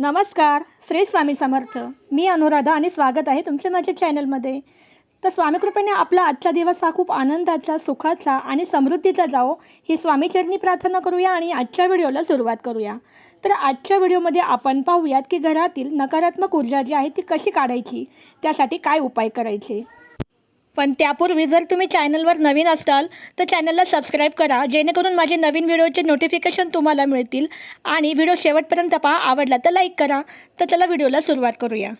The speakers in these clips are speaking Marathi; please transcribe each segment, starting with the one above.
नमस्कार श्री स्वामी समर्थ. मी अनुराधा आणि स्वागत आहे तुमच्या माझ्या चॅनलमध्ये. तर स्वामीकृपेने आपला आजचा दिवस हा खूप आनंदाचा सुखाचा आणि समृद्धीचा जावो ही स्वामीचरणी प्रार्थना करूया आणि आजच्या व्हिडिओला सुरुवात करूया. तर आजच्या व्हिडिओमध्ये आपण पाहूयात की घरातील नकारात्मक ऊर्जा जी आहे ती कशी काढायची? त्यासाठी काय उपाय करायचे? पण त्यापूर्वी जर तुम्ही चॅनलवर नवीन असाल तर चॅनलला सबस्क्राईब करा जेणेकरून माझे नवीन व्हिडिओचे नोटिफिकेशन तुम्हाला मिळतील. आणि व्हिडिओ शेवटपर्यंत पहा आवडला तर लाईक करा. तर चला व्हिडिओला सुरुवात करूया.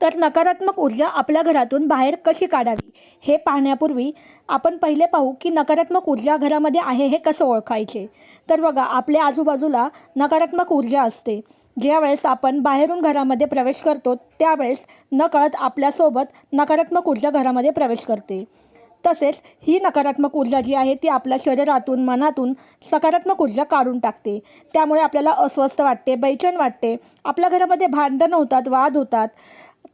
तर नकारात्मक ऊर्जा आपल्या घरातून बाहेर कशी काढावी हे पाहण्यापूर्वी आपण पहिले पाहू की नकारात्मक ऊर्जा घरामध्ये आहे हे कसं ओळखायचे. तर बघा आपल्या आजूबाजूला नकारात्मक ऊर्जा असते. ज्यावेळेस आपण बाहेरून घरामध्ये प्रवेश करतो त्यावेळेस नकळत आपल्यासोबत नकारात्मक ऊर्जा घरामध्ये प्रवेश करते. तसेच ही नकारात्मक ऊर्जा जी आहे ती आपल्या शरीरातून मनातून सकारात्मक ऊर्जा काढून टाकते. त्यामुळे आपल्याला अस्वस्थ वाटते बैचन वाटते. आपल्या घरामध्ये भांडणं होतात वाद होतात.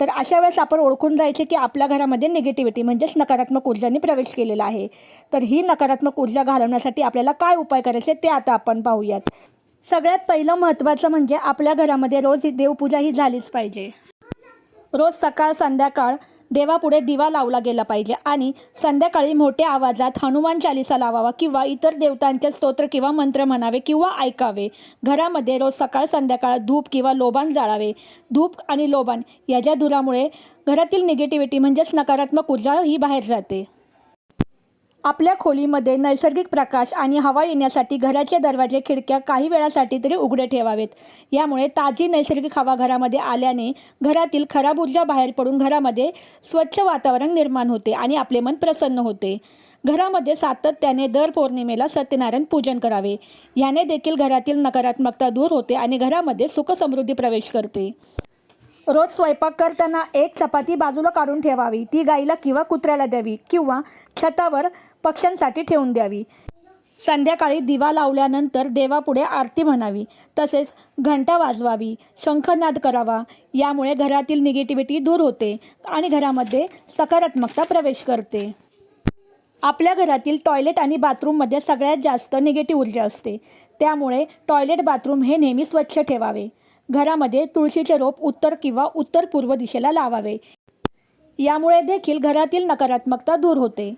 तर अशा वेळेस आपण ओळखून जायचे की आपल्या घरामध्ये निगेटिव्हिटी म्हणजेच नकारात्मक ऊर्जाने प्रवेश केलेला आहे. तर ही नकारात्मक ऊर्जा घालवण्यासाठी आपल्याला काय उपाय करायचे ते आता आपण पाहूयात. सगळ्यात पहिलं महत्त्वाचं म्हणजे आपल्या घरामध्ये रोज ही देवपूजा ही झालीच पाहिजे. रोज सकाळ संध्याकाळ देवापुढे दिवा लावला गेला पाहिजे आणि संध्याकाळी मोठ्या आवाजात हनुमान चालिसा लावावा किंवा इतर देवतांचे स्तोत्र किंवा मंत्र म्हणावे किंवा ऐकावे. घरामध्ये रोज सकाळ संध्याकाळ धूप किंवा लोबान जाळावे. धूप आणि लोबान याच्या धुरामुळे घरातील निगेटिव्हिटी म्हणजेच नकारात्मक ऊर्जा ही बाहेर जाते. आपल्या खोलीमध्ये नैसर्गिक प्रकाश आणि हवा येण्यासाठी घराचे दरवाजे खिडक्या काही वेळासाठी तरी उघडे ठेवावेत. यामुळे ताजी नैसर्गिक हवा घरामध्ये आल्याने घरातील खराब ऊर्जा बाहेर पडून घरामध्ये स्वच्छ वातावरण निर्माण होते आणि आपले मन प्रसन्न होते. घरामध्ये सातत्याने दर पौर्णिमेला सत्यनारायण पूजन करावे. याने देखील घरातील नकारात्मकता दूर होते आणि घरामध्ये सुखसमृद्धी प्रवेश करते. रोज स्वयंपाक करताना एक चपाती बाजूला काढून ठेवावी. ती गाईला किंवा कुत्र्याला द्यावी किंवा छतावर पक्ष्यांसाठी ठेवून द्यावी. संध्याकाळी दिवा लावल्यानंतर देवापुढे आरती म्हणावी. तसेच घंटा वाजवावी. शंखनाद करावा. यामुळे घरातील निगेटिव्हिटी दूर होते आणि घरामध्ये सकारात्मकता प्रवेश करते. आपल्या घरातील टॉयलेट आणि बाथरूममध्ये सगळ्यात जास्त निगेटिव्ह ऊर्जा असते. त्यामुळे टॉयलेट बाथरूम हे नेहमी स्वच्छ ठेवावे. घरामध्ये तुळशीचे रोप उत्तर किंवा उत्तर पूर्व दिशेला लावावे. यामुळे देखील घरातील नकारात्मकता दूर होते.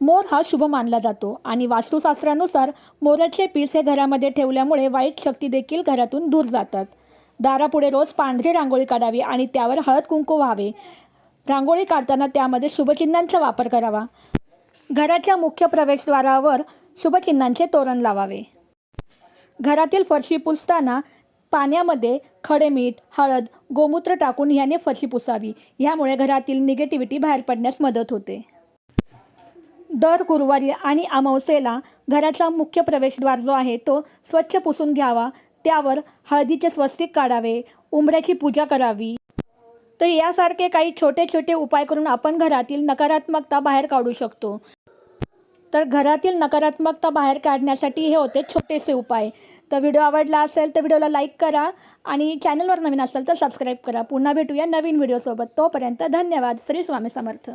मोर हा शुभ मानला जातो आणि वास्तुशास्त्रानुसार मोराचे पीस हे घरामध्ये ठेवल्यामुळे वाईट शक्ती देखील घरातून दूर जातात. दारापुढे रोज पांढरी रांगोळी काढावी आणि त्यावर हळद कुंकू व्हावे. रांगोळी काढताना त्यामध्ये शुभचिन्हांचा वापर करावा. घराच्या मुख्य प्रवेशद्वारावर शुभचिन्हांचे तोरण लावावे. घरातील फरशी पुसताना पाण्यामध्ये खडे मीठ हळद गोमूत्र टाकून ह्याने फरशी पुसावी. ह्यामुळे घरातील निगेटिव्हिटी बाहेर पडण्यास मदत होते. दर गुरुवारी आणि अमावस्येला घराचा मुख्य प्रवेशद्वार जो आहे तो स्वच्छ पुसून घ्यावा. त्यावर हळदीचे स्वस्तिक काढावे उंबऱ्याची पूजा करावी. तर यासारखे काही छोटे छोटे उपाय करून आपण घरातील नकारात्मकता बाहेर काढू शकतो. तर घरातील नकारात्मकता बाहेर काढण्यासाठी हे होते छोटेसे उपाय. तर व्हिडिओ आवडला असेल तर व्हिडिओला लाईक करा आणि चॅनलवर नवीन असेल तर सबस्क्राईब करा. पुन्हा भेटूया नवीन व्हिडिओसोबत. तोपर्यंत धन्यवाद. श्री स्वामी समर्थ.